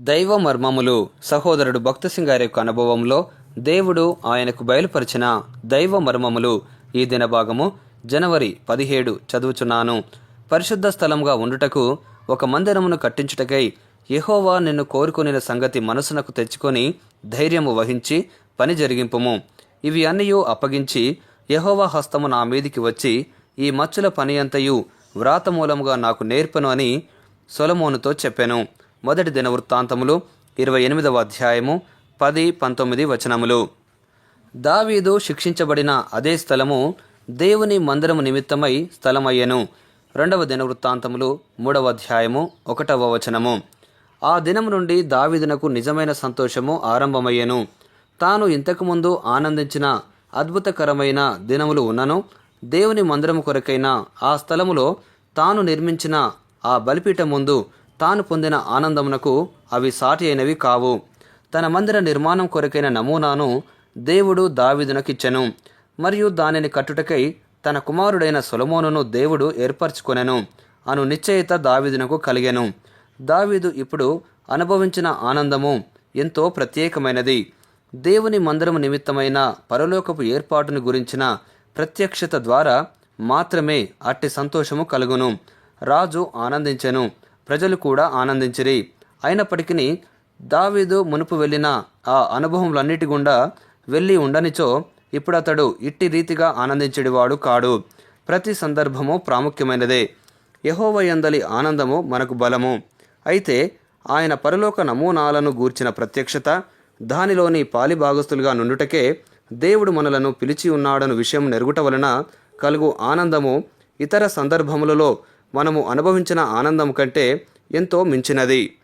దైవ మర్మములు సహోదరుడు భక్తసింగ్ గారి యొక్క అనుభవంలో దేవుడు ఆయనకు బయలుపరిచిన దైవ మర్మములు ఈ దిన భాగము జనవరి పదిహేడు చదువుచున్నాను. పరిశుద్ధ స్థలంగా ఉండుటకు ఒక మందిరమును కట్టించుటకై యహోవా నిన్ను కోరుకునిన సంగతి మనసునకు తెచ్చుకొని ధైర్యము వహించి పని జరిగింపుము. ఇవి అన్నయూ అప్పగించి యహోవా హస్తము నా మీదికి వచ్చి ఈ మచ్చుల పని అంతయు వ్రాత మూలముగా నాకు నేర్పను అని సొలమోనుతో చెప్పాను. మొదటి దిన వృత్తాంతములు ఇరవై ఎనిమిదవ అధ్యాయము పది పంతొమ్మిది వచనములు. దావీదు శిక్షించబడిన అదే స్థలము దేవుని మందిరము నిమిత్తమై స్థలమయ్యెను. రెండవ దిన వృత్తాంతములు మూడవ అధ్యాయము ఒకటవ వచనము. ఆ దినము నుండి దావీదునకు నిజమైన సంతోషము ఆరంభమయ్యెను. తాను ఇంతకుముందు ఆనందించిన అద్భుతకరమైన దినములు ఉన్నను. దేవుని మందిరము కొరకైన ఆ స్థలములో తాను నిర్మించిన ఆ బలిపీఠం ముందు తాను పొందిన ఆనందమునకు అవి సాటి అయినవి కావు. తన మందిర నిర్మాణం కొరకైన నమూనాను దేవుడు దావిదునకిచ్చెను. మరియు దానిని కట్టుటకై తన కుమారుడైన సొలమోనును దేవుడు ఏర్పరచుకొనెను. అను నిశ్చయిత దావీదునకు కలిగెను. దావీదు ఇప్పుడు అనుభవించిన ఆనందము ఎంతో ప్రత్యేకమైనది. దేవుని మందిరము నిమిత్తమైన పరలోకపు ఏర్పాటును గురించిన ప్రత్యక్షత ద్వారా మాత్రమే అట్టి సంతోషము కలుగును. రాజు ఆనందించెను. ప్రజలు కూడా ఆనందించిరి. అయినప్పటికీ దావీదు మునుపు వెళ్ళిన ఆ అనుభవములన్నిటి గుండా వెళ్ళి ఉండనిచో ఇప్పుడు అతడు ఇట్టి రీతిగా ఆనందించేవాడు కాడు. ప్రతి సందర్భము ప్రాముఖ్యమైనదే. యహోవయందలి ఆనందము మనకు బలము. అయితే ఆయన పరలోక నమూనాలను గూర్చిన ప్రత్యక్షత దానిలోని పాలిభాగస్తులుగా నుండుటకే దేవుడు మనలను పిలిచి ఉన్నాడను విషయం నెరుగుట వలన కలుగు ఆనందము ఇతర సందర్భములలో మనము అనుభవించిన ఆనందం కంటే ఎంతో మించినది.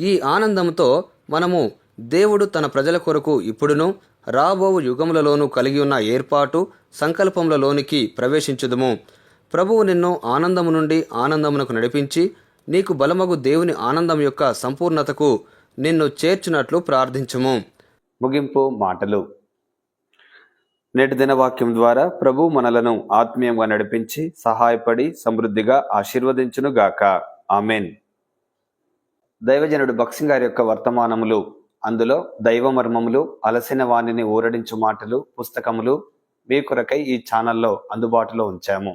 ఈ ఆనందంతో మనము దేవుడు తన ప్రజల కొరకు ఇప్పుడును రాబో యుగములలోనూ కలిగి ఉన్న ఏర్పాటు సంకల్పములలోనికి ప్రవేశించుదుము. ప్రభువు నిన్ను ఆనందము నుండి ఆనందమునకు నడిపించి నీకు బలమగు దేవుని ఆనందం యొక్క సంపూర్ణతకు నిన్ను చేర్చినట్లు ప్రార్థించుము. ముగింపు మాటలు. నేటి దినవాక్యం ద్వారా ప్రభు మనలను ఆత్మీయంగా నడిపించి సహాయపడి సమృద్ధిగా ఆశీర్వదించును గాక ఆమెన్. దైవజనుడు బక్సింగ్ గారి యొక్క వర్తమానములు అందులో దైవ మర్మములు అలసిన వాణిని ఊరడించు మాటలు పుస్తకములు మీ కొరకై ఈ ఛానల్లో అందుబాటులో ఉంచాము.